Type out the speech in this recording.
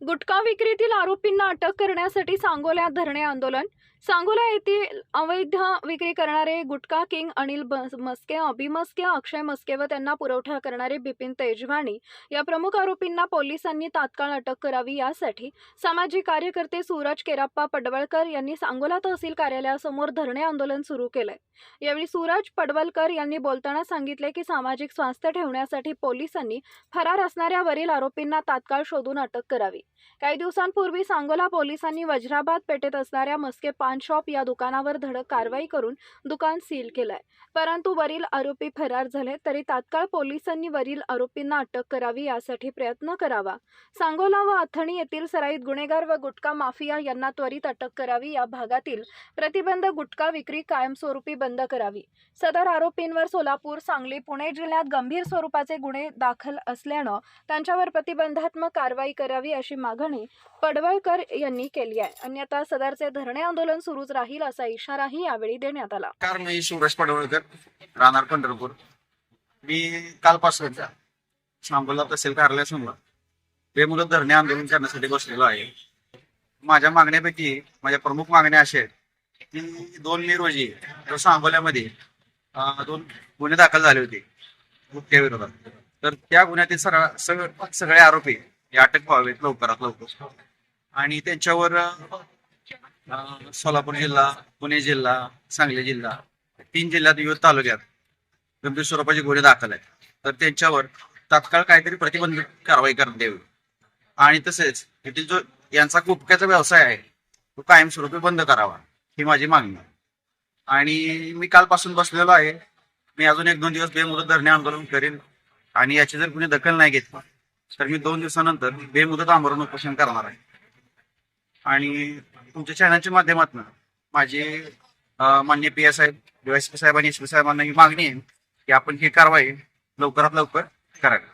गुटखा विक्रीतील आरोपींना अटक करण्यासाठी सांगोल्यात धरणे आंदोलन सांगोला येथील अवैध विक्री करणारे गुटखा किंग अनिल मस्के अभि मस्के अक्षय मस्के व त्यांना पुरवठा करणारे बिपिन तेजवाणी या प्रमुख आरोपींना पोलिसांनी तात्काळ अटक करावी यासाठी सामाजिक कार्यकर्ते सूरज केराप्पा पडवळकर यांनी सांगोला तहसील कार्यालयासमोर धरणे आंदोलन सुरू केलंय. यावेळी सूरज पडवलकर यांनी बोलताना सांगितले की सामाजिक स्वास्थ्य ठेवण्यासाठी पोलिसांनी फरार असणाऱ्या वरील आरोपींना तात्काळ शोधून अटक करावी. काही दिवसांपूर्वी सांगोला पोलिसांनी वज्राबाद पेठेत असणाऱ्या मस्के पान शॉप या दुकानावर धडक कारवाई करून दुकान सील केलंय. परंतु वरील आरोपी फरार झाले तरी तात्काळ पोलिसांनी वरील आरोपींना अटक करावी यासाठी प्रयत्न करावा. सांगोला व अथणी येथील सराईत गुन्हेगार व गुटखा माफिया यांना त्वरित अटक करावी या भागातील प्रतिबंध गुटखा विक्री कायमस्वरूपी बंद करावी. सदर आरोपींवर सोलापूर सांगली पुणे जिल्ह्यात गंभीर स्वरूपाचे गुन्हे दाखल असल्यानं त्यांच्यावर प्रतिबंधात्मक कारवाई करावी अशी मागणी पडवळकर यांनी केली आहे. अन्यथा सदरचे धरणे आंदोलन सुरूच राहील असा इशाराही यावेळी देण्यात आला. कारण मी शिवराज पडवळकर राहणार पंढरपूर. मी कालपासून सांगोला तहसील कार्यालयासमोर बेमुदत धरणे आंदोलन करण्यासाठी बसलेलो आहे. माझ्या मागण्यापैकी माझ्या प्रमुख मागण्या अशा आहेत की दोन मे रोजी जो सांगोल्यामध्ये दोन गुन्हे दाखल झाले होते गुटख्या विरोधात. तर त्या गुन्ह्यातील सगळे आरोपी हे अटक व्हावेत लवकरात लवकर. आणि त्यांच्यावर अं, सोलापूर जिल्हा पुणे जिल्हा सांगली जिल्हा तीन जिल्ह्यात विविध तालुक्यात गंभीर स्वरूपाचे गुन्हे दाखल आहेत. तर त्यांच्यावर तात्काळ काहीतरी प्रतिबंधित कारवाई करण्यात यावी. आणि तसेच येथील जो यांचा गुटख्याचा व्यवसाय आहे तो कायमस्वरूपी बंद करावा ही माझी मागणी आहे. आणि मी कालपासून बसलेलो आहे. मी अजून एक दोन दिवस बेमुदत धरणे आंदोलन करेन. आणि याची जर कुणी दखल नाही घेतली तर मी दोन दिवसानंतर बेमुदत आंदोलन उपोषण करणार आहे. आणि तुमच्या चॅनलच्या माध्यमातून माझे अं, माननीय पी एस साहेब डीवायसी साहेब आणि एस पी साहेबांना ही मागणी आहे की आपण ही कारवाई लवकरात लवकर करावी.